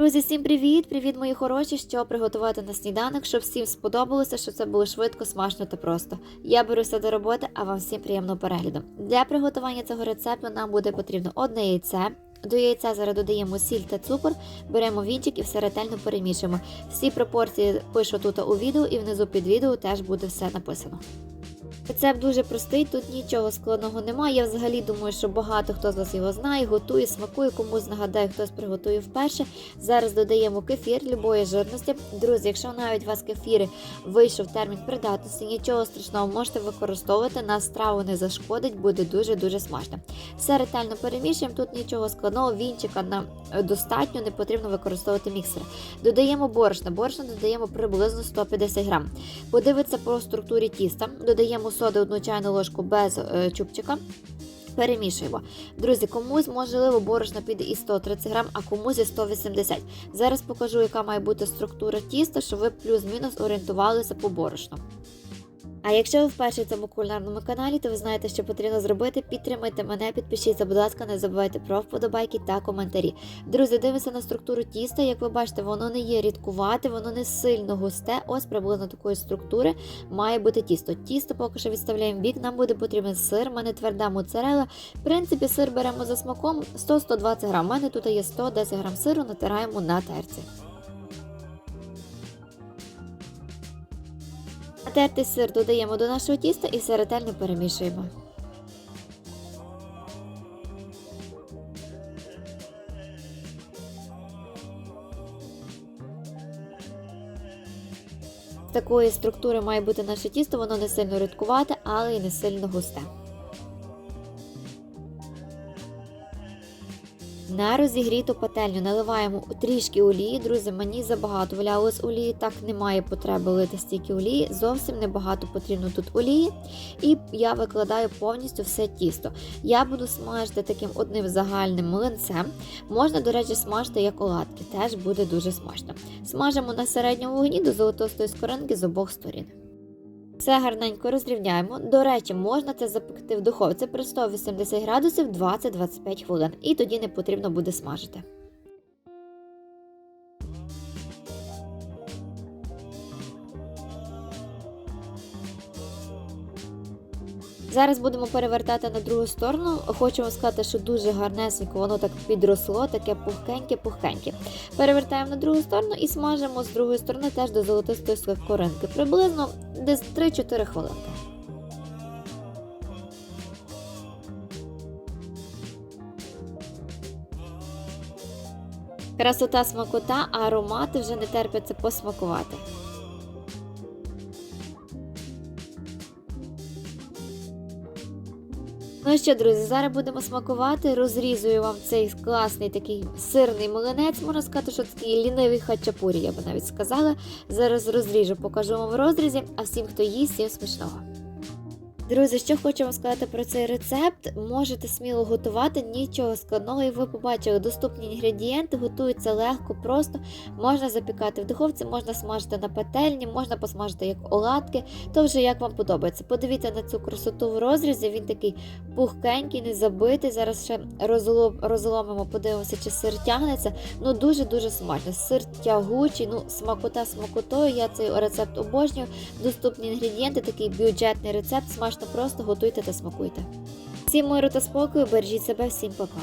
Друзі, всім привіт! Привіт, мої хороші! Що приготувати на сніданок, щоб всім сподобалося, щоб це було швидко, смачно та просто. Я беруся до роботи, а вам всім приємного перегляду. Для приготування цього рецепту нам буде потрібно одне яйце. До яйця зараз додаємо сіль та цукор, беремо вінчик і все ретельно перемішуємо. Всі пропорції пишу тут у відео і внизу під відео теж буде все написано. Рецепт дуже простий, тут нічого складного немає. Я взагалі думаю, що багато хто з вас його знає, готує, смакує, комусь нагадаю, хтось приготує вперше. Зараз додаємо кефір любої жирності. Друзі, якщо навіть у вас кефіри вийшов термін придатності, нічого страшного можете використовувати, на страву не зашкодить, буде дуже-дуже смачно. Все ретельно перемішуємо, тут нічого складного, вінчика нам достатньо, не потрібно використовувати міксер. Додаємо борошно, борошно додаємо приблизно 150 грам. Подивитися по структурі тіста, додаємо соди одну чайну ложку без е, чубчика. Перемішуємо. Друзі, комусь можливо борошна піде і 130 грам, а комусь і 180. Зараз покажу, яка має бути структура тіста, щоб ви плюс-мінус орієнтувалися по борошну. А якщо ви вперше в цьому кулінарному каналі, то ви знаєте, що потрібно зробити. Підтримайте мене, підпишіться, будь ласка, не забувайте про вподобайки та коментарі. Друзі, дивимося на структуру тіста. Як ви бачите, воно не є рідкувате, воно не сильно густе. Ось приблизно такої структури має бути тісто. Тісто поки що відставляємо в бік. Нам буде потрібен сир. У мене тверда моцарела. В принципі, сир беремо за смаком 100-120 грам. У мене тут є 110 грам сиру, натираємо на терці. Натертий сир додаємо до нашого тіста і все ретельно перемішуємо. Такої структури має бути наше тісто, воно не сильно рідкувате, але і не сильно густе. На розігріту пательню наливаємо трішки олії. Друзі, мені забагато валялось олії, так немає потреби лити стільки олії. Зовсім небагато потрібно тут олії. І я викладаю повністю все тісто. Я буду смажити таким одним загальним млинцем. Можна, до речі, смажити як оладки, теж буде дуже смачно. Смажимо на середньому вогні до золотостої скоринки з обох сторін. Все гарненько розрівняємо. До речі, можна це запекти в духовці при 180 градусів 20-25 хвилин, і тоді не потрібно буде смажити. Зараз будемо перевертати на другу сторону. Вам сказати, що дуже гарнесенько воно так підросло, таке пухкеньке-пухкеньке. Перевертаємо на другу сторону і смажимо з другої сторони теж до золотистої скоринки. Приблизно десь 3-4 хвилинки. Красота смакота, а аромати вже не терпяться посмакувати. Ну що, друзі, зараз будемо смакувати. Розрізую вам цей класний такий сирний млинець. Можна сказати, що такий лінивий хачапурі, я би навіть сказала. Зараз розріжу, покажу вам в розрізі, а всім, хто їсть, всім смачного. Друзі, що хочу вам сказати про цей рецепт, можете сміло готувати, нічого складного, і ви побачили доступні інгредієнти, готуються легко, просто можна запікати в духовці, можна смажити на пательні, можна посмажити як оладки, то вже як вам подобається. Подивіться на цю красоту в розрізі, він такий пухкенький, не забитий. Зараз ще розлом, розломимо, подивимося, чи сир тягнеться. Ну дуже-дуже смачно. Сир тягучий, ну смакота смакотою. Я цей рецепт обожнюю. Доступні інгредієнти, такий бюджетний рецепт, смачно просто готуйте та смакуйте. Всім миру та спокою, бережіть себе, всім пока.